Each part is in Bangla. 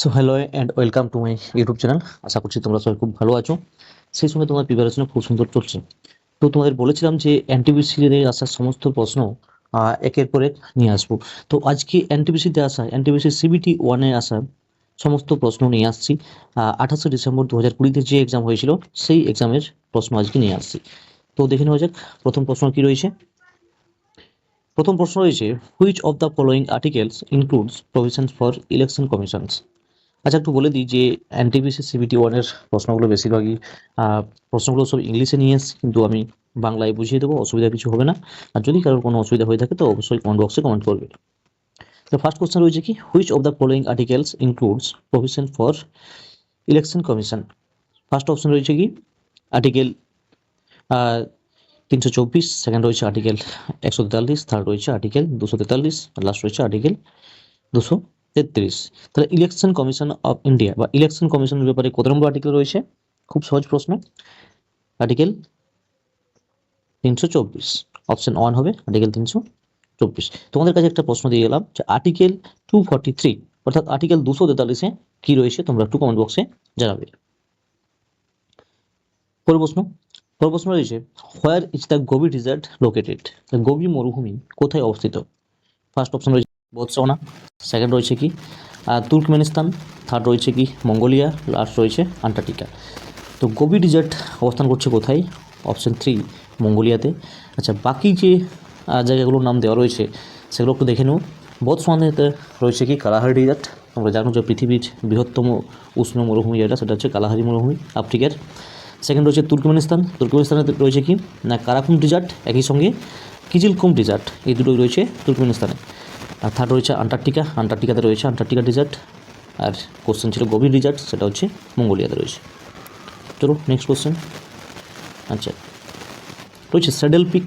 So hello and welcome to my YouTube channel আশা করছি তোমরা সবাই খুব ভালো আছো। সেই সময় তোমার প্রিপারেশনও খুব সুন্দর চলছে। তো তোমাদের বলেছিলাম যে এনটিপিসিতে আসার সমস্ত প্রশ্ন একের পর এক নিয়ে আসব। তো আজকে এনটিপিসিতে আসা এনটিপিসি সিবিটি ওয়ানে আসা সমস্ত প্রশ্ন নিয়ে আসছি। আঠাশে ডিসেম্বর দু হাজার কুড়িতে যে এক্সাম হয়েছিল, সেই এক্সামের প্রশ্ন আজকে নিয়ে আসছি। তো দেখে নেওয়া যাক, প্রথম প্রশ্ন কি রয়েছে? প্রথম প্রশ্ন রয়েছে which of the following articles includes provisions for election commissions আচ্ছা একটু বলে দিই যে এনটিপিসি সিবিটি ওয়ানের প্রশ্নগুলো বেশিরভাগই প্রশ্নগুলো সব ইংলিশে নিয়ে এসেছি, কিন্তু আমি বাংলায় বুঝিয়ে দেবো, অসুবিধা কিছু হবে না। আর যদি কারোর কোনো অসুবিধা হয়ে থাকে তো অবশ্যই কমেন্ট বক্সে কমেন্ট করবে তো ফার্স্ট কোশ্চেন রয়েছে কি which of the following articles includes provision for election commission first option রয়েছে কি আর্টিকেল তিনশো চব্বিশ সেকেন্ড রয়েছে আর্টিকেল একশো তেতাল্লিশ থার্ড রয়েছে আর্টিকেল দুশো তেতাল্লিশ লাস্ট রয়েছে আর্টিকেল দুশো তেত্রিশ। তাহলে ইলেকশন কমিশন অফ ইন্ডিয়া বা ইলেকশন কমিশনের ব্যাপারে কত নম্বর আর্টিকেল রয়েছে? খুব সহজ প্রশ্ন। আর্টিকেল তিনশো চব্বিশ। অপশন ওয়ান হবে আর্টিকেল তিনশো চব্বিশ। তোমাদের কাছে একটা প্রশ্ন দিয়ে গেলাম যে আর্টিকেল টু ফর্টি থ্রি অর্থাৎ আর্টিকেল দুশো তেতাল্লিশে কি রয়েছে তোমরা একটু কমেন্ট বক্সে জানাবে। পরের প্রশ্ন। পরের প্রশ্ন রয়েছে where is the Gobi desert located Gobi মরুভূমি কোথায় অবস্থিত? ফার্স্ট অপশন রয়েছে বোতসওয়ানা সেকেন্ড রয়েছে কি? তুর্কমেনিস্তান থার্ড রয়েছে কি? মঙ্গোলিয়া লাস্ট রয়েছে আন্টার্কটিকা। তো গোবি ডিজার্ট অবস্থান করছে কোথায়? অপশন থ্রি মঙ্গোলিয়াতে। আচ্ছা বাকি যে জায়গাগুলোর নাম দেওয়া রয়েছে, সেগুলো একটু দেখে নেব বোতসওয়ানাতে রয়েছে কি? কালাহারি ডিজার্ট আমরা জানো যে পৃথিবীর বৃহত্তম উষ্ণ মরুভূমি যেটা, সেটা হচ্ছে কালাহারি মরুভূমি, আফ্রিকার। সেকেন্ড রয়েছে তুর্কমেনিস্তান। তুর্কমেনিস্তানে রয়েছে কি? না, কারাকুম ডিজার্ট একই সঙ্গে কিজিলকুম ডিজার্ট এই দুটোই রয়েছে তুর্কমেনিস্তানে। আর থার্ড রয়েছে আন্টার্কটিকা আন্টার্কটিকাতে রয়েছে আন্টার্কটিকা ডিজার্ট আর কোশ্চেন ছিল গভীর ডিজার্ট সেটা হচ্ছে মঙ্গোলিয়াতে রয়েছে। চলো নেক্সট কোশ্চেন আচ্ছা রয়েছে saddle peak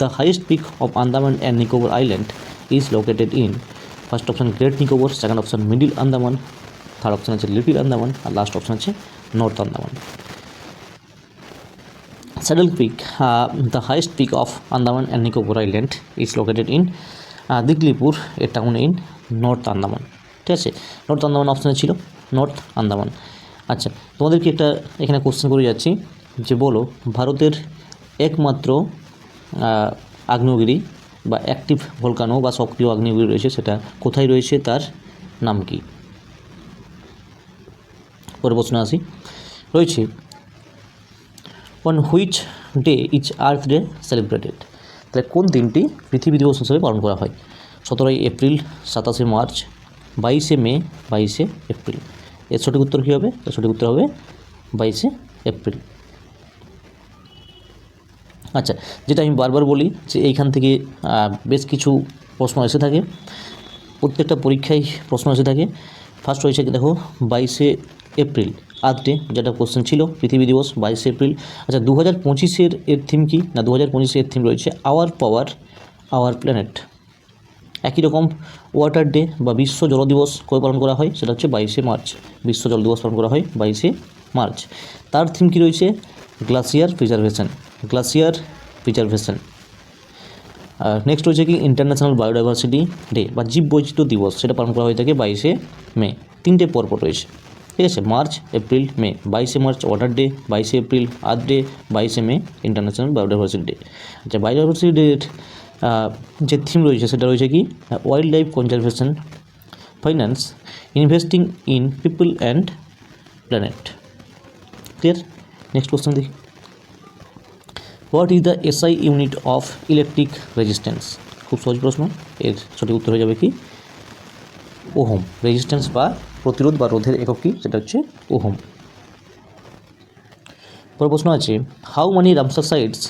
the highest peak of Andaman and Nicobar island is located in first option great Nicobar second option middle Andaman third option আছে লিটিল আন্দামান আর লাস্ট অপশন আছে north Andaman Peak, uh, the highest peak of Andaman and Nicobar Island, is located in uh, Diglipur, town in north Andaman ঠিক আছে? নর্থ আন্দামান অপশানে ছিল নর্থ আন্দামান আচ্ছা তোমাদেরকে একটা এখানে কোশ্চেন করে যাচ্ছি যে বলো ভারতের একমাত্র আগ্নেয়গিরি বা অ্যাক্টিভ ভলকানো বা সক্রিয় আগ্নেয়গিরি রয়েছে সেটা কোথায় রয়েছে তার নাম কি? পরে প্রশ্ন আসি। রয়েছে on which day is earth day celebrated তাহলে কোন দিনটি পৃথিবী দিবস হিসেবে পালন করা হয়? সতেরোই এপ্রিল, সাতাশে মার্চ, বাইশে মে, বাইশে এপ্রিল। এর সঠিক উত্তর কী হবে? এর সঠিক উত্তর হবে বাইশে এপ্রিল। আচ্ছা যেটা আমি বারবার বলি যে এইখান থেকে বেশ কিছু প্রশ্ন এসে থাকে। প্রত্যেকটা পরীক্ষায় প্রশ্ন এসে থাকে। ফার্স্ট রয়েছে কি দেখো? বাইশে এপ্রিল। ডে যেটা কোশ্চেন ছিল, পৃথিবী দিবস, বাইশে এপ্রিল। আচ্ছা দু হাজার পঁচিশের এর থিম কি? না দু হাজার পঁচিশের থিম রয়েছে আওয়ার পাওয়ার আওয়ার প্ল্যানেট একই রকম ওয়াটার ডে বা বিশ্ব জল দিবস কবে পালন করা হয়? সেটা হচ্ছে বাইশে মার্চ। বিশ্ব জল দিবস পালন করা হয় বাইশে মার্চ। তার থিম কী রয়েছে? গ্লাসিয়ার প্রিজার্ভেশন গ্লাসিয়ার প্রিজার্ভেশন আর নেক্সট রয়েছে কি? ইন্টারন্যাশনাল বায়োডাইভার্সিটি ডে বা জীব বৈচিত্র্য দিবস সেটা পালন করা হয়ে থাকে বাইশে মে। তিনটে পরপর রয়েছে। ঠিক আছে মার্চ এপ্রিল মে বাইশে মার্চ ওয়াটার ডে বাইশে এপ্রিল আর্থ ডে বাইশে মে ইন্টারন্যাশনাল বায়োডাইভার্সিটি ডে আচ্ছা বায়োডাইভার্সিটি ডের যে থিম রয়েছে সেটা রয়েছে কি wildlife conservation finance investing in people and planet clear next question দেখি what is the SI unit of electric resistance খুব সহজ প্রশ্ন। এর সঠিক উত্তর হয়ে যাবে কি, ওহম রেজিস্ট্যান্স বা প্রতিরোধ বা রোধের একক কি? সেটা হচ্ছে ওহম। পরের প্রশ্ন আছে how many Ramsar sites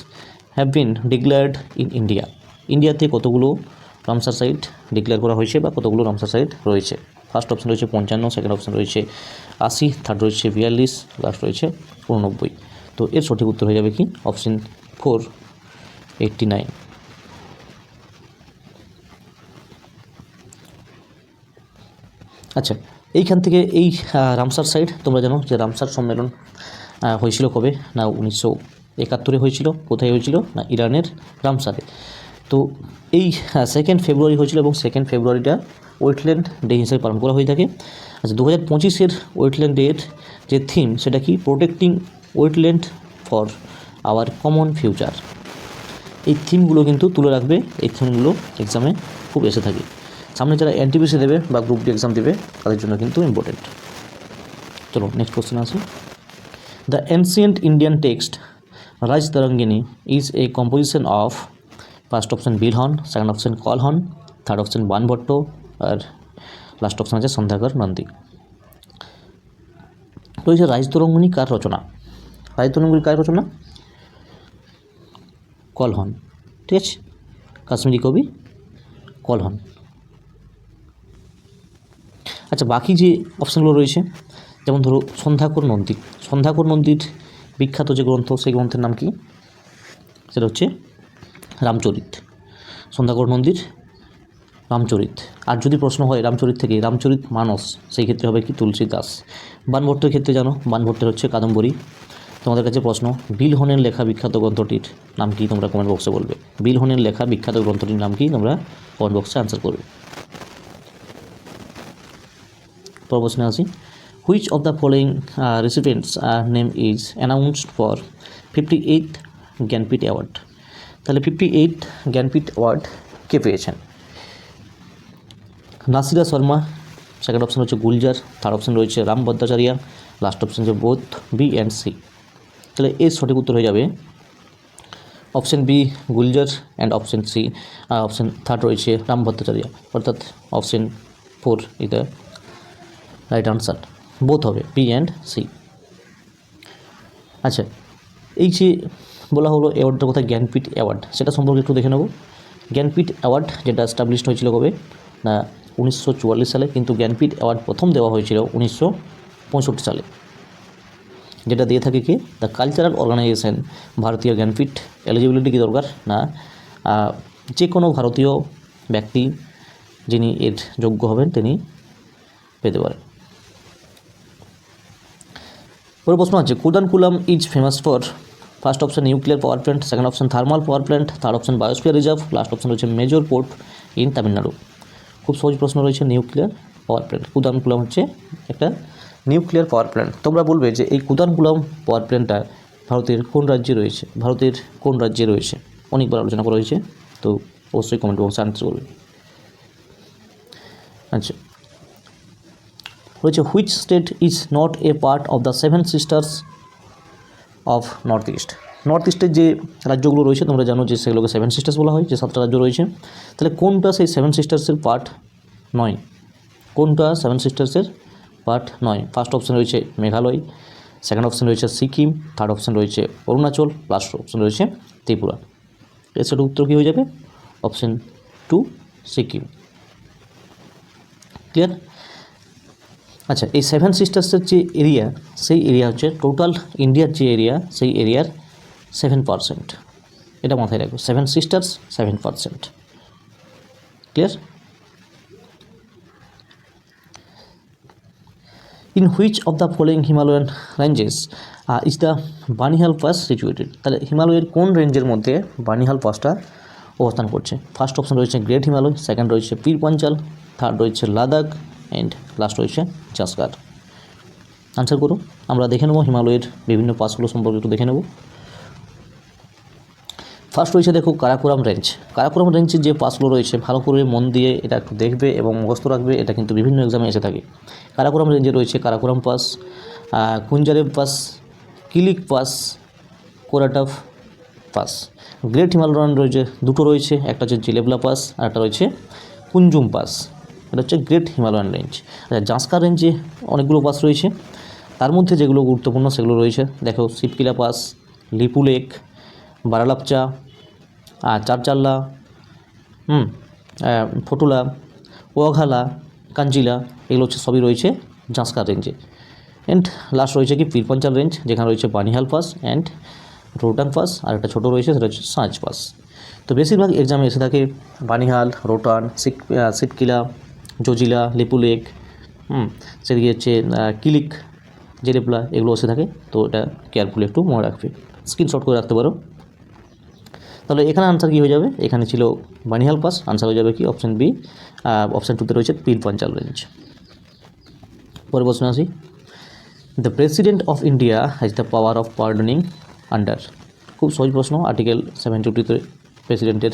have been declared in India ইন্ডিয়াতে কতগুলো রামসার সাইট ডিক্লেয়ার করা হয়েছে বা কতগুলো রামসার সাইট রয়েছে? ফার্স্ট অপশন রয়েছে পঞ্চান্ন সেকেন্ড অপশন রয়েছে আশি থার্ড রয়েছে বিয়াল্লিশ লাস্ট রয়েছে উননব্বই। তো এর সঠিক উত্তর হয়ে যাবে কি? অপশন ফোর এইটটি নাইন আচ্ছা এইখান থেকে এই রামসার সাইড তোমরা জানো যে রামসার সম্মেলন হয়েছিল কবে? না, উনিশশো একাত্তরে হয়েছিল, কোথায় হয়েছিল? না, ইরানের রামসারে তো এই সেকেন্ড ফেব্রুয়ারি হয়েছিল এবং সেকেন্ড ফেব্রুয়ারিটা ওয়েটল্যান্ড ডে হিসেবে পালন করা হয়ে থাকে। আচ্ছা দু হাজার পঁচিশের ওয়েটল্যান্ড ডের যে থিম সেটা কি? Protecting wetland for our common future এই থিমগুলো কিন্তু তুলে রাখবে, এই থিমগুলো এক্সামে খুব এসে থাকে। সামনে যারা এনটিপিসি দেবে বা গ্রুপ ডি এক্সাম দেবে, তাদের জন্য কিন্তু ইম্পর্টেন্ট চলো নেক্সট কোশ্চেন আসি। The ancient Indian text Rajatarangini is a composition of first option Bilhana second option Kalhana third option Banabhatta R last option আছে সন্ধ্যাকর নন্দী রয়েছে রাজতরঙ্গিনী কার রচনা? রাজতরঙ্গিনী কার রচনা? কলহন ঠিক আছে? কাশ্মীরি কবি কলহন আচ্ছা বাকি যে অপশানগুলো রয়েছে, যেমন ধরো সন্ধ্যাকর নন্দী। সন্ধ্যাকর নন্দীর বিখ্যাত যে গ্রন্থ, সেই গ্রন্থের নাম কি? সেটা হচ্ছে রামচরিত। সন্ধ্যাকর নন্দীর রামচরিত। আর যদি প্রশ্ন হয় রামচরিত থেকে রামচরিত মানস, সেই ক্ষেত্রে হবে কি তুলসী দাস। বানভট্টের ক্ষেত্রে জানো, বানভট্টের হচ্ছে কাদম্বরী। তোমাদের কাছে প্রশ্ন, বিলহনের লেখা বিখ্যাত গ্রন্থটির নাম কি? তোমরা কমেন্ট বক্সে বলবে। বিলহনের লেখা বিখ্যাত গ্রন্থটির নাম কি? তোমরা কমেন্ট বক্সে আনসার করবে পর প্রশ্নে আসি which of the following recipients name is announced for fifty eight Jnanpith award তাহলে ফিফটি এইট জ্ঞানপীঠ অ্যাওয়ার্ড কে পেয়েছেন? নাসিরা শর্মা সেকেন্ড অপশন হচ্ছে গুলজার থার্ড অপশন রয়েছে রাম ভট্টাচার্য লাস্ট অপশন হচ্ছে বোথ বি অ্যান্ড সি তাহলে এর সঠিক উত্তর হয়ে যাবে option B Gulzar and option C option third রয়েছে রাম ভট্টাচার্য। অর্থাৎ option four the right answer both হবে বি অ্যান্ড সি আচ্ছা এই যে বলা হলো অ্যাওয়ার্ডটার কথা জ্ঞানপীঠ অ্যাওয়ার্ড সেটা সম্পর্কে একটু দেখে নেব। জ্ঞানপীঠ অ্যাওয়ার্ড যেটা এস্টাবলিশড হয়েছিল কবে? না, উনিশশো চুয়াল্লিশ সালে, কিন্তু জ্ঞানপীঠ অ্যাওয়ার্ড প্রথম দেওয়া হয়েছিল উনিশশো পঁয়ষট্টি সালে। যেটা দিয়ে থাকে কি? দ্য কালচারাল অর্গানাইজেশন ভারতীয় জ্ঞানপীঠ এলিজিবিলিটি কী দরকার? না যে কোনো ভারতীয় ব্যক্তি যিনি এর যোগ্য হবেন, তিনি পেতে পারেন। পরে প্রশ্ন আছে Kudankulam is famous for first option nuclear power plant second option thermal power plant third option biosphere reserve last option রয়েছে মেজর পোর্ট ইন তামিলনাড়ু খুব সহজ প্রশ্ন রয়েছে নিউক্লিয়ার পাওয়ার প্ল্যান্ট কুদানকুলাম হচ্ছে একটা নিউক্লিয়ার পাওয়ার প্ল্যান্ট তোমরা বলবে যে এই কুদানকুলাম পাওয়ার প্ল্যান্টটা ভারতের কোন রাজ্যে রয়েছে? ভারতের কোন রাজ্যে রয়েছে? অনেকবার আলোচনা করা হয়েছে, তো অবশ্যই কমেন্ট বক্সে আনসার করবে। আচ্ছা রয়েছে which state is not a part of the seven sisters of north east north ইস্টের যে রাজ্যগুলো রয়েছে, তোমরা জানো যে সেগুলোকে সেভেন সিস্টার্স বলা হয়, যে সাতটা রাজ্য রয়েছে। তাহলে কোনটা সেই সেভেন সিস্টার্সের পার্ট নয়? কোনটা সেভেন সিস্টার্সের পার্ট নয়? ফার্স্ট অপশন রয়েছে মেঘালয় সেকেন্ড অপশন রয়েছে সিকিম থার্ড অপশন রয়েছে অরুণাচল লাস্ট অপশন রয়েছে ত্রিপুরা। সেটা উত্তর কী হয়ে যাবে? Option two Sikkim. ক্লিয়ার আচ্ছা এই সেভেন সিস্টার্সের যে এরিয়া সেই এরিয়া হচ্ছে টোটাল ইন্ডিয়ার যে এরিয়া সেই এরিয়ার সেভেন পারসেন্ট এটা মাথায় রাখবে seven sisters seven percent clear in which of the following Himalayan ranges is the Banihal pass situated তাহলে হিমালয়ের কোন রেঞ্জের মধ্যে বানিহাল পাসটা অবস্থান করছে? ফার্স্ট অপশন রয়েছে গ্রেট হিমালয় সেকেন্ড রয়েছে পীর পাঞ্চাল থার্ড রয়েছে লাদাখ অ্যান্ড লাস্ট রয়েছে জাসকার আনসার করুন আমরা দেখে নেব হিমালয়ের বিভিন্ন পাসগুলো সম্পর্কে একটু দেখে নেব। ফার্স্ট রয়েছে দেখো কারাকোরাম রেঞ্জ কারাকোরাম রেঞ্জের যে পাসগুলো রয়েছে, ভালো করে মন দিয়ে এটা একটু দেখবে এবং মুখস্থ রাখবে, এটা কিন্তু বিভিন্ন এক্সামে এসে থাকে। কারাকোরাম রেঞ্জে রয়েছে Karakoram pass Khunjerab pass Kilik pass Korataf pass great Himalayan রয়েছে দুটো রয়েছে, একটা হচ্ছে জিলেবলা পাস আর একটা রয়েছে কুঞ্জুম পাস এটা হচ্ছে গ্রেট হিমালয়ান রেঞ্জ জাসকার রেঞ্জে অনেকগুলো পাস রয়েছে। তার মধ্যে যেগুলো গুরুত্বপূর্ণ সেগুলো রয়েছে। দেখো শিবকিলা পাস লিপু লেক বারালাপচা চারচাল্লা হুম ফটুলা ওয়াঘালা কাঞ্জিলা এগুলো হচ্ছে সবই রয়েছে জাসকার রেঞ্জে অ্যান্ড লাস্ট রয়েছে কি? পীরপঞ্চাল রেঞ্জ যেখানে রয়েছে Banihal pass and Rohtang pass আর একটা ছোটো রয়েছে সেটা হচ্ছে সাঁচ পাস তো বেশিরভাগ এক্সামে এসে থাকে বানিহাল রোটান সিক আহ, সিটকিলা জজিলা, লিপু লেক, হুম, সেদিকে হচ্ছে কিলিক, জেরেপলা, এগুলো এসে থাকে, তো এটা কেয়ারফুলি একটু মনে রাখবে। স্ক্রিনশট করে রাখতে পারো। তাহলে এখানে আনসার কী হয়ে যাবে? এখানে ছিল বানিহাল পাস আনসার হয়ে যাবে কি? অপশান বি অপশান টুতে রয়েছে পীর পাঞ্চাল রেঞ্জ পরে প্রশ্ন আসি। The president of India has the power of pardoning under খুব সহজ প্রশ্ন আর্টিকেল সেভেন টুটিতে প্রেসিডেন্টের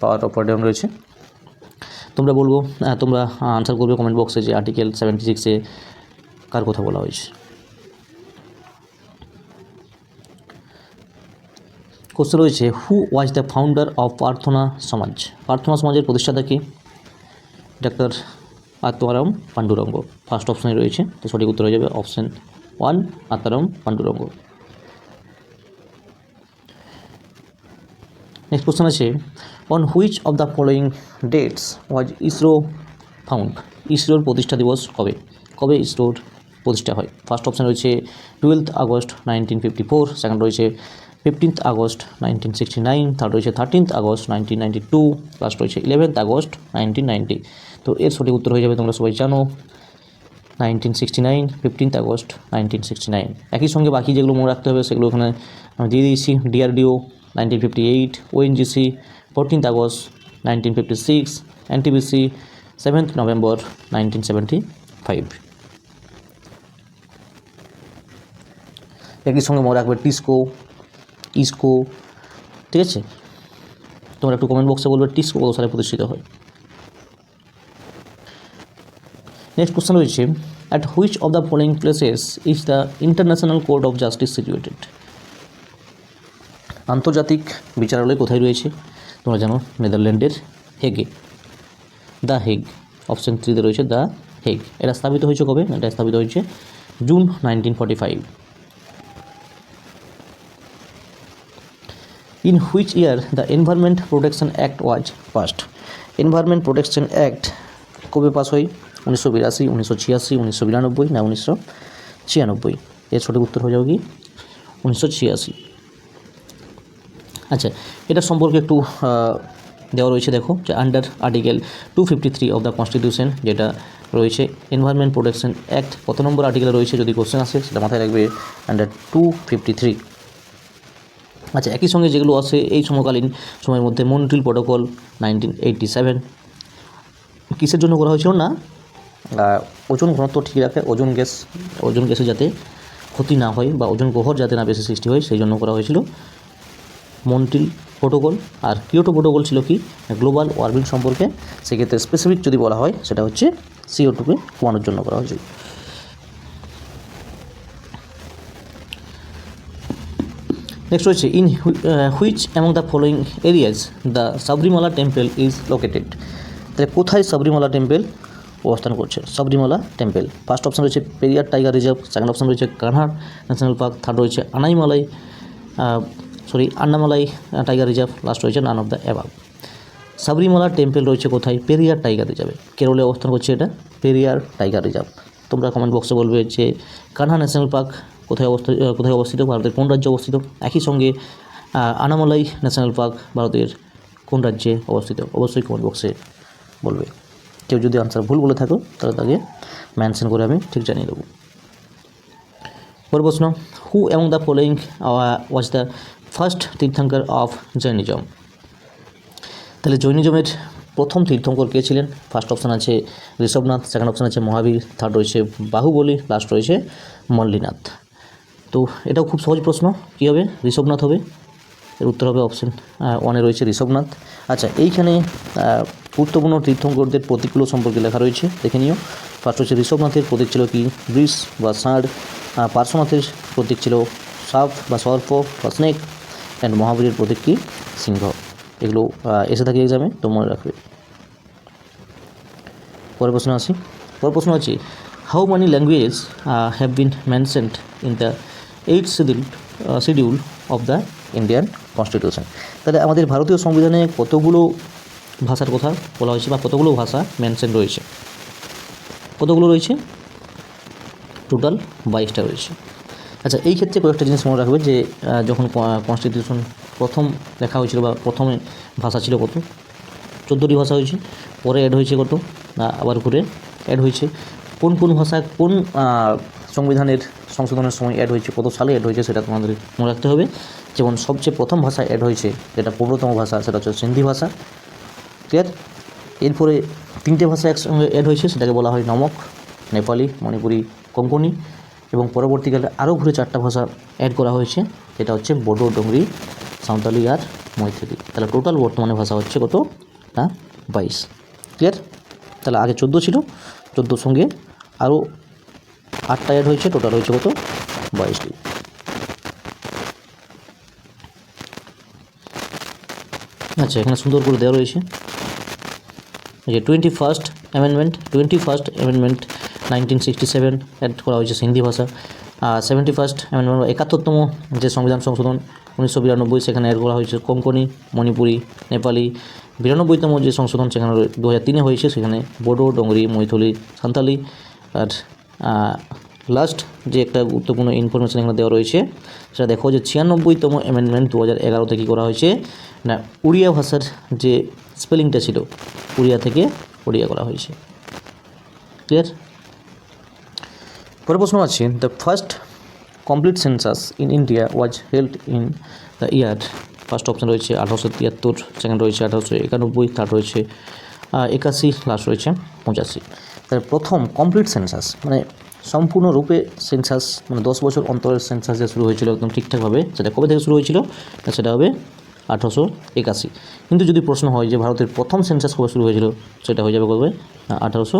পাওয়ার অফ পার্ডন রয়েছে। তোমরা বলব তোমরা আনসার করবে কমেন্ট বক্সে যে আর্টিকেল সেভেন্টি সিক্সে কার কথা বলা হয়েছে। কোশ্চেন রয়েছে who was the founder of Prarthana Samaj? Prarthana সমাজের প্রতিষ্ঠাতা কি? ডাক্তার আত্মারাম পাণ্ডুরঙ্গ। ফার্স্ট অপশনে রয়েছে, তো সঠিক উত্তর হয়ে যাবে option one Atmaram Pandurang. Next question আছে on which of the following dates was ISRO founded ইসরোর প্রতিষ্ঠা দিবস কবে? কবে ইসরোর প্রতিষ্ঠা হয়? ফার্স্ট অপশন রয়েছে twelfth August nineteen fifty four second রয়েছে fifteenth August nineteen sixty nine third রয়েছে thirteenth August nineteen ninety two last রয়েছে ইলেভেন্থ আগস্ট নাইনটিন নাইনটি তো এর সঠিক উত্তর হয়ে যাবে, তোমরা সবাই জানো nineteen sixty nine fifteenth August nineteen sixty nine একই সঙ্গে বাকি যেগুলো মনে রাখতে হবে, সেগুলো এখানে আমি দিয়ে দিয়েছি। DRDO nineteen fifty eight ONGC fourteenth August nineteen fifty six NTPC seventh November nineteen seventy five একই সঙ্গে মনে রাখবে টিস্কো ইস্কো ঠিক আছে? তোমরা একটু কমেন্ট বক্সে বলবে টিস্কো কত সালে প্রতিষ্ঠিত হয়। নেক্সট কোশ্চেন রয়েছে at which of the following places is the international court of justice situated আন্তর্জাতিক বিচারালয় কোথায় রয়েছে? তোমরা জানো, নেদারল্যান্ডের হেগে। দ্য হেগ, অপশন থ্রিতে রয়েছে দ্য হেগ। এটা স্থাপিত হয়েছে কবে? এটা স্থাপিত হয়েছে June nineteen forty five. In which year the environment protection act was passed? Environment protection act কবে পাস হয়? উনিশশো বিরাশি, উনিশশো ছিয়াশি, উনিশশো বিরানব্বই না উনিশশো ছিয়ানব্বই? এর সঠিক উত্তর হয়ে যাবে কি? উনিশশো ছিয়াশি। আচ্ছা এটা সম্পর্কে একটু দেওয়া রয়েছে দেখো যে under article two fifty three of the constitution যেটা রয়েছে এনভায়রনমেন্ট প্রোটেকশন অ্যাক্ট কত নম্বর আর্টিকেলে রয়েছে যদি কোশ্চেন আসে, সেটা মাথায় রাখবে আন্ডার টু ফিফটি থ্রি আচ্ছা একই সঙ্গে যেগুলো আছে, এই সমকালীন সময়ের মধ্যে Montreal protocol nineteen eighty seven কিসের জন্য করা হয়েছিল না? ওজন ঘনত্ব ঠিক রাখে, ওজন গ্যাস, ওজন গ্যাসে যাতে ক্ষতি না হয় বা ওজন গহর যাতে না বেশি সৃষ্টি হয়, সেই জন্য করা হয়েছিল। Montreal protocol. আর কিয়োটো প্রোটোকল ছিল কি? গ্লোবাল ওয়ার্মিং সম্পর্কে। সেক্ষেত্রে স্পেসিফিক যদি বলা হয়, সেটা হচ্ছে সিও টুকে কমানোর জন্য করা হয়েছিল। নেক্সট হচ্ছে in which among the following areas the Sabarimala temple is located তাহলে কোথায় সাবরিমালা টেম্পল অবস্থান করছে? সাবরিমালা টেম্পল ফার্স্ট অপশন রয়েছে Periyar tiger reserve second option রয়েছে কানহার ন্যাশনাল পার্ক থার্ড রয়েছে Anaimalai sorry Annamalai tiger reserve last রয়েছে none of the above Sabarimala temple রয়েছে কোথায়? পেরিয়ার টাইগার রিজার্ভে কেরলে অবস্থান করছে এটা? পেরিয়ার টাইগার রিজার্ভ তোমরা কমেন্ট বক্সে বলবে যে কানহা ন্যাশনাল পার্ক কোথায় অবস্থিত কোথায় অবস্থিত? ভারতের কোন রাজ্যে অবস্থিত? একই সঙ্গে আনামালাই ন্যাশনাল পার্ক ভারতের কোন রাজ্যে অবস্থিত? অবশ্যই কমেন্ট বক্সে বলবে। কেউ যদি আনসার ভুল বলে থাকো, তাহলে তাকে মেনশন করে আমি ঠিক জানিয়ে দেবো। পরের প্রশ্ন who among the following was the first Tirthankar of Jainism. তাহলে জৈনিজমের প্রথম তীর্থঙ্কর কে ছিলেন? ফার্স্ট অপশান আছে ঋষভনাথ সেকেন্ড অপশান আছে মহাবীর থার্ড রয়েছে বাহুবলী লাস্ট রয়েছে মল্লীনাথ। তো এটাও খুব সহজ প্রশ্ন, কী হবে? ঋষভনাথ হবে? এর উত্তর হবে অপশান ওয়ানে রয়েছে ঋষভনাথ। আচ্ছা এইখানে গুরুত্বপূর্ণ তীর্থঙ্করদের প্রতীকগুলো সম্পর্কে লেখা রয়েছে, দেখে নিও। ফার্স্ট হচ্ছে ঋষভনাথের প্রতীক ছিল কি? বৃষ বা ষাঁড়। পার্শ্বনাথের প্রতীক ছিল সাপ বা সর্প বা স্নেক অ্যান্ড মহাবীরের প্রতীক কি সিংহ এগুলো এসে থাকে এক্সামে তো মনে রাখবে পরের প্রশ্ন আসি পরের প্রশ্ন আছে how many language have been mentioned in the eight schedule schedule of the Indian constitution তাহলে আমাদের ভারতীয় সংবিধানে কতগুলো ভাষার কথা বলা হয়েছে বা কতগুলো ভাষা মেনশন রয়েছে কতগুলো রয়েছে টোটাল বাইশটা রয়েছে। আচ্ছা এই ক্ষেত্রে কয়েকটা জিনিস মনে রাখবে যে যখন কনস্টিটিউশন প্রথম লেখা হয়েছিল বা প্রথমে ভাষা ছিল কত চোদ্দোটি ভাষা হয়েছে, পরে অ্যাড হয়েছে কত? আবার ঘুরে অ্যাড হয়েছে। কোন কোন ভাষা কোন সংবিধানের সংশোধনের সময় অ্যাড হয়েছে, কত সালে অ্যাড হয়েছে সেটা তোমাদের মনে রাখতে হবে। যেমন সবচেয়ে প্রথম ভাষা অ্যাড হয়েছে যেটা পূর্বতম ভাষা, সেটা হচ্ছে সিন্ধি ভাষা। ক্লিয়ার এরপরে তিনটে ভাষা একসঙ্গে অ্যাড হয়েছে, সেটাকে বলা হয় নমক, নেপালি, মণিপুরি কোঙ্কনি এবং পরবর্তীকালে আরও ঘুরে চারটা ভাষা অ্যাড করা হয়েছে। যেটা হচ্ছে বোডো, ডোংরি, সাঁওতালি আর মৈথিলি। তাহলে টোটাল বর্তমানে ভাষা হচ্ছে কত? না, বাইশ। ক্লিয়ার তাহলে আগে চোদ্দ ছিল। চোদ্দোর সঙ্গে আরও আটটা অ্যাড হয়েছে। টোটাল হয়েছে কত? বাইশটি। আচ্ছা এখানে সুন্দর করে দেওয়া রয়েছে। যে twenty first amendment twenty first amendment nineteen sixty seven add করা হয়েছে হিন্দি ভাষা। আর সেভেন্টি ফার্স্ট অ্যামেন্ডমেন্ট একাত্তরতম যে সংবিধান সংশোধন, উনিশশো বিরানব্বই সেখানে অ্যাড করা হয়েছে কোঙ্কনি মণিপুরি, নেপালি। বিরানব্বইতম যে সংশোধন সেখানে দু হাজার তিনে হয়েছে, সেখানে বড়ো, ডোংরি, মৈথলি, সান্তালি। আর লাস্ট যে একটা গুরুত্বপূর্ণ ইনফরমেশন এখানে দেওয়া রয়েছে, সেটা দেখো যে ছিয়ানব্বইতম অ্যামেন্ডমেন্ট দু হাজার এগারোতে কী করা হয়েছে? না, উড়িয়া ভাষার যে স্পেলিংটা ছিল, উড়িয়া থেকে উড়িয়া করা হয়েছে। ক্লিয়ার পরের প্রশ্ন আছে the first complete census in India was held in the year first option রয়েছে আঠারোশো তিয়াত্তর সেকেন্ড রয়েছে আঠারোশো একানব্বই থার্ড রয়েছে একাশি লাস্ট রয়েছে পঁচাশি। তার প্রথম কমপ্লিট সেন্সাস মানে সম্পূর্ণরূপে সেন্সাস মানে দশ বছর অন্তরের সেন্সাস যে শুরু হয়েছিল একদম ঠিকঠাকভাবে, সেটা কবে থেকে শুরু হয়েছিল? সেটা হবে আঠারোশো একাশি। কিন্তু যদি প্রশ্ন হয় যে ভারতের প্রথম সেন্সাস কবে শুরু হয়েছিল, সেটা হয়ে যাবে কবে? আঠারোশো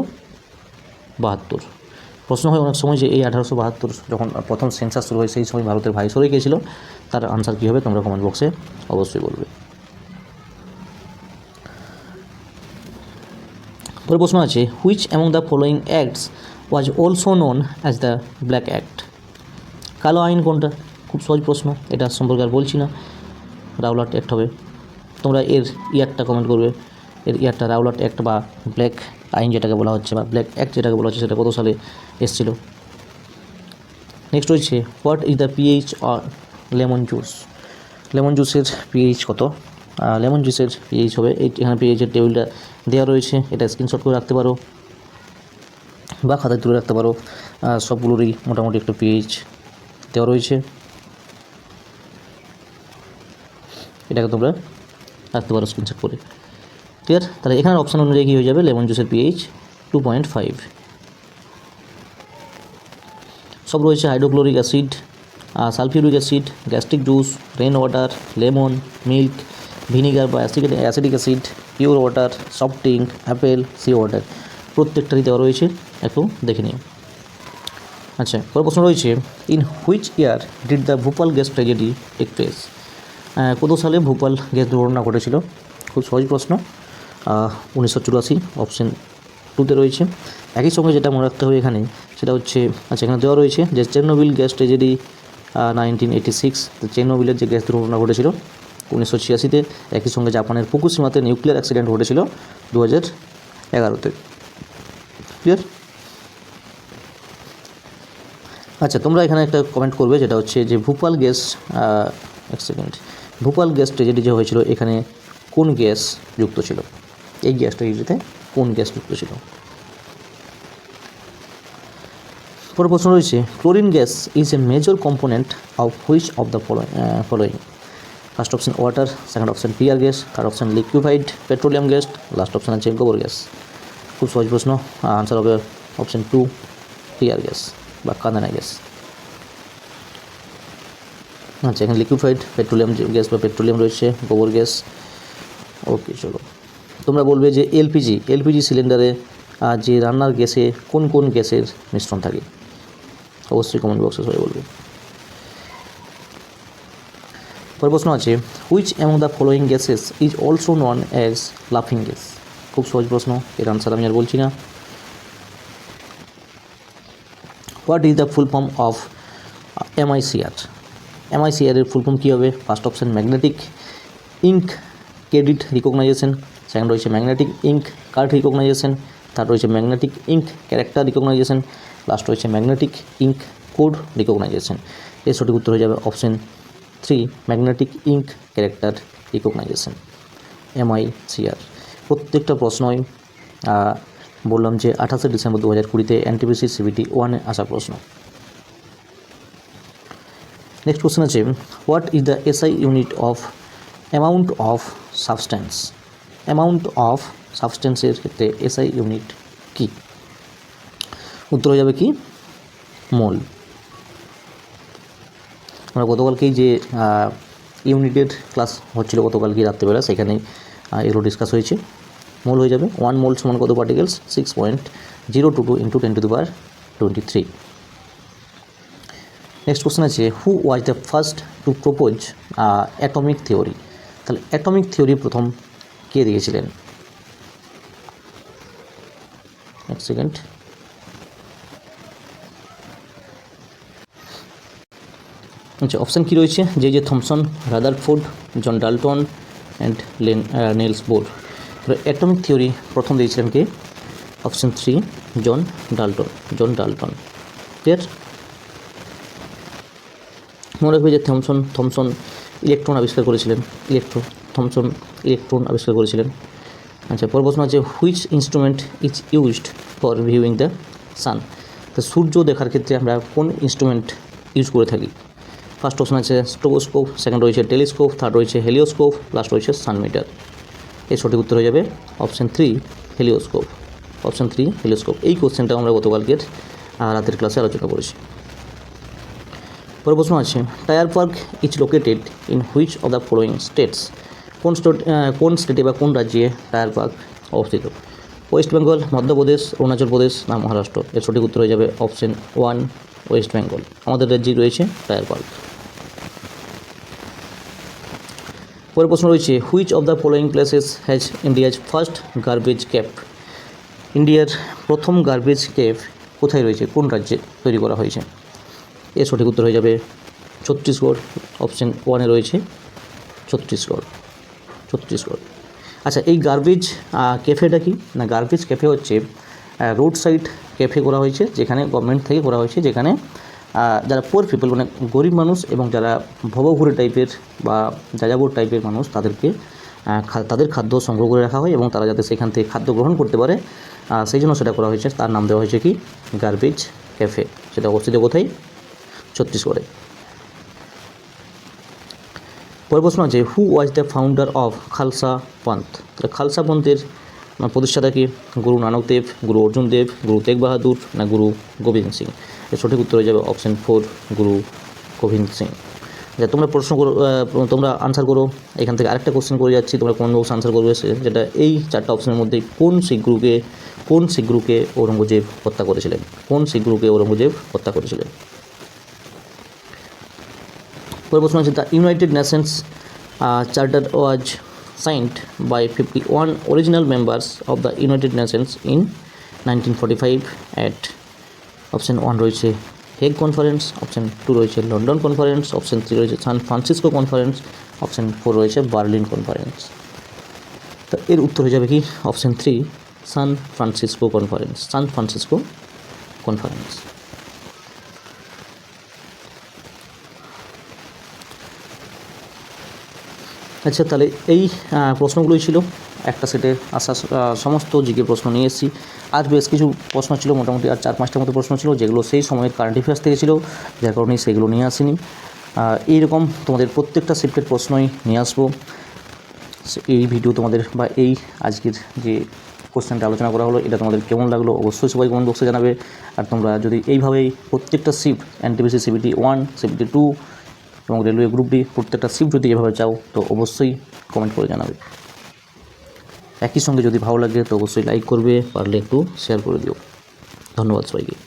বাহাত্তর। প্রশ্ন হয় অনেক সময় যে এই আঠারোশো বাহাত্তর যখন প্রথম সেন্সাস শুরু হয়, সেই সময় ভারতের ভাইসরয় কে ছিল তার আনসার কী হবে তোমরা কমেন্ট বক্সে অবশ্যই বলবে। পরে প্রশ্ন আছে which among the following acts was also known as the black act কালো আইন কোনটা? খুব সহজ প্রশ্ন, এটা সম্পর্কে আর বলছি না। রাউলাট অ্যাক্ট হবে। তোমরা এর ইয়ারটা কমেন্ট করবে। এর ইয়ারটা রাউলাট অ্যাক্ট বা ব্ল্যাক আইন যেটাকে বলা হচ্ছে বা ব্ল্যাক অ্যাক্ট যেটাকে বলা হচ্ছে সেটা কত সালে এসেছিল? নেক্সট রয়েছে what is the pH or lemon juice lemon জুসের পিএইচ কত? লেমন জুসের পিএইচ হবে, এই এখানে পিএইচের টেবিলটা দেওয়া রয়েছে, এটা স্ক্রিনশট করে রাখতে পারো বা খাতায় তুলে রাখতে পারো। সবগুলোরই মোটামুটি একটু পিএইচ দেওয়া রয়েছে। এটাকে তোমরা রাখতে পারো স্ক্রিনশট করে। ক্লিয়ার তাহলে এখানে অপশান অনুযায়ী কী হয়ে যাবে? লেমন জুসের পিএইচ টু পয়েন্ট ফাইভ সব রয়েছে hydrochloric acid sulphuric acid gastric juice rain water lemon milk vinegar বা acid acidic acid pure water soft drink apple sea water প্রত্যেকটারই দেওয়া রয়েছে, একটু দেখে নিও আচ্ছা পরের প্রশ্ন রয়েছে in which year did the Bhopal gas tragedy take place কত সালে ভূপাল গ্যাস দুর্ঘটনা ঘটেছিল? খুব সহজ প্রশ্ন। উনিশশো চুরাশি অপশন টুতে রয়েছে। একই সঙ্গে যেটা মনে রাখতে হবে এখানে, সেটা হচ্ছে আচ্ছা এখানে দেওয়া রয়েছে যে Chernobyl gas tragedy nineteen eighty six চেরনোবিলের যে গ্যাস দুর্ঘটনা ঘটেছিল উনিশশো ছিয়াশিতে, একই সঙ্গে জাপানের ফুকুশিমাতে নিউক্লিয়ার অ্যাক্সিডেন্ট ঘটেছিল দু হাজার এগারোতে। ক্লিয়ার আচ্ছা তোমরা এখানে একটা কমেন্ট করবে, যেটা হচ্ছে যে ভূপাল গ্যাস এক সেকেন্ড ভূপাল গ্যাস ট্রেজেডি যে হয়েছিল, এখানে কোন গ্যাস যুক্ত ছিল? এই গ্যাস ট্রেজেডিতে কোন গ্যাস যুক্ত ছিল? পরে প্রশ্ন রয়েছে, chlorine gas is a major component of which of the following first option water second option tear gas third option liquefied petroleum gas last option আছে গোবর গ্যাস। খুব সহজ প্রশ্ন আনসার হবে অপশন টু পিয়ার গ্যাস বা কাঁদানা গ্যাস আচ্ছা এখানে লিকুইফাইড পেট্রোলিয়াম গ্যাস বা পেট্রোলিয়াম রয়েছে, গোবর গ্যাস ওকে চলো। তোমরা বলবে যে এলপিজি এলপিজি সিলিন্ডারে আহ, যে রান্নার গ্যাসে কোন কোন গ্যাসের মিশ্রণ থাকে? অবশ্যই কমেন্ট বক্সে সবাই বলবে। পরের প্রশ্ন আছে which among the following gases is also known as লাফিং গ্যাস খুব সহজ প্রশ্ন এর আনসার আমি আর বলছি না। What is the full form of MICR MICR এর ফুল ফর্ম কী হবে? First option magnetic ink credit recognition second রয়েছে magnetic ink card recognition third রয়েছে magnetic ink character recognition last রয়েছে ম্যাগনেটিক ইঙ্ক কোড রিকগনাইজেশন। এর সঠিক উত্তর হয়ে যাবে option three magnetic ink character recognition MICR প্রত্যেকটা প্রশ্নই বললাম যে আঠাশে ডিসেম্বর দু হাজার কুড়িতে এনটিপিসি সিবিটি ওয়ানে আসা প্রশ্ন। নেক্সট কোশ্চেন আছে what is the SI unit of amount of substance amount of সাবস্ট্যান্সের ক্ষেত্রে এসআই ইউনিট কী? উত্তর হয়ে যাবে কি? মোল। আমরা গতকালকেই যে ইউনিটের ক্লাস হচ্ছিল গতকালকে রাত্রেবেলা, সেখানে এগুলো ডিসকাস হয়েছে। মোল হয়ে যাবে। ওয়ান মোল সমান কত particles six point zero two two into ten to the power twenty three next question আছে who was the first to propose atomic theory তাহলে অ্যাটমিক থিওরি প্রথম কে দিয়েছিলেন এক সেকেন্ড। আচ্ছা অপশান কী রয়েছে? যে যে Thomson Rutherford John Dalton, and lane Niels Bohr. Atomic theory প্রথম দিয়েছিলেন কে? Option three, John Dalton John Dalton. Clear? মনে রাখবে যে থমসন থমসন ইলেকট্রন আবিষ্কার করেছিলেন ইলেকট্রন থমসন ইলেকট্রন আবিষ্কার করেছিলেন। আচ্ছা পর প্রশ্ন আছে which instrument is used for viewing the sun তো সূর্য দেখার ক্ষেত্রে আমরা কোন ইনস্ট্রুমেন্ট ইউজ করে থাকি? ফার্স্ট অপশন আছে স্টোবোস্কোপ সেকেন্ড রয়েছে টেলিস্কোপ থার্ড রয়েছে হেলিওস্কোপ লাস্ট রয়েছে সানমিটার এই সঠিক উত্তর হয়ে যাবে option three helioscope option three helioscope এই কোশ্চেনটা আমরা গতকালকের রাতের ক্লাসে আলোচনা করেছি। পরের প্রশ্ন আছে tyre park is located in which of the following states কোন স্টেট কোন স্টেটে বা কোন রাজ্যে টায়ার পার্ক অবস্থিত? ওয়েস্ট বেঙ্গল, মধ্যপ্রদেশ, অরুণাচল প্রদেশ না মহারাষ্ট্র? এর সঠিক উত্তর হয়ে যাবে অপশন ওয়ান, ওয়েস্ট বেঙ্গল। আমাদের রাজ্যেই রয়েছে টায়ার পার্ক। পরের প্রশ্ন রয়েছে which of the following places has India's first garbage cafe ইন্ডিয়ার প্রথম গার্বেজ ক্যাপ কোথায় রয়েছে? কোন রাজ্যে তৈরি করা হয়েছে? এর সঠিক উত্তর হয়ে যাবে ছত্তিশগড়। অপশন ওয়ানে রয়েছে ছত্তিশগড়। ছত্তিশগড় আচ্ছা এই গার্বেজ ক্যাফেটা কি? না গার্বেজ ক্যাফে হচ্ছে রোড সাইড ক্যাফে করা হয়েছে, যেখানে গভর্নমেন্ট থেকে করা হয়েছে, যেখানে যারা পোর পিপল মানে গরিব মানুষ এবং যারা ভবঘুরে টাইপের বা যাযাবর টাইপের মানুষ, তাদেরকে তাদের খাদ্য সংগ্রহ করে রাখা হয় এবং তারা যাতে সেখান থেকে খাদ্য গ্রহণ করতে পারে। সেই জন্য সেটা করা হয়েছে। তার নাম দেওয়া হয়েছে কি? গার্বেজ ক্যাফে সেটা অবস্থিত কোথায়? ছত্তিশগড়ে পরের প্রশ্ন আছে who was the founder of Khalsa Panth তাহলে খালসা পন্থের প্রতিষ্ঠাতা কি? গুরু নানক দেব, গুরু অর্জুন দেব, গুরু তেগ বাহাদুর না গুরু গোবিন্দ সিং? এর সঠিক উত্তর হয়ে যাবে অপশন ফোর গুরু গোবিন্দ সিং। যা তোমরা প্রশ্ন করো তোমরা আনসার করো। এখান থেকে আরেকটা কোশ্চেন করে যাচ্ছি, তোমরা কোন বক্স আনসার করবে? যেটা এই চারটা অপশনের মধ্যে কোন শিখ গুরুকে কোন শিখ গুরুকে ঔরঙ্গজেব হত্যা করেছিলেন? কোন শিখ গুরুকে ঔরঙ্গজেব হত্যা করেছিলেন? পরের প্রশ্ন আছে the United Nations charter was signed by fifty one original members of the United Nations in nineteen forty five at option one রয়েছে হেগ কনফারেন্স অপশান টু রয়েছে লন্ডন কনফারেন্স অপশান থ্রি রয়েছে San Francisco conference option four রয়েছে বার্লিন কনফারেন্স তো এর উত্তর হয়ে যাবে কি? Option three San Francisco conference San Francisco conference আচ্ছা তাহলে এই প্রশ্নগুলোই ছিল। একটা সেটে আসা সমস্ত জিকে প্রশ্ন নিয়ে এসেছি। আর বেশ কিছু প্রশ্ন ছিল, মোটামুটি আর চার পাঁচটার মতো প্রশ্ন ছিল, যেগুলো সেই সময়ের কারেন্ট অ্যাফেয়ার্স থেকে ছিল, যার কারণে সেগুলো নিয়ে আসিনি। এইরকম তোমাদের প্রত্যেকটা শিফটের প্রশ্নই নিয়ে আসব। এই ভিডিও তোমাদের বা এই আজকের যে কোশ্চেনটা আলোচনা করা হলো, এটা তোমাদের কেমন লাগল অবশ্যই সবাই কমেন্ট বক্সে জানাবে। আর তোমরা যদি এইভাবেই প্রত্যেকটা shift NTPC CBT one CBT two এবং রেলওয়ে গ্রুপ ডি প্রত্যেকটা শিফট যদি এভাবে চাও, তো অবশ্যই কমেন্ট করে জানাবে। একই সঙ্গে যদি ভালো লাগে, তো অবশ্যই লাইক করবে, পারলে একটু শেয়ার করে দিও। ধন্যবাদ সবাইকে।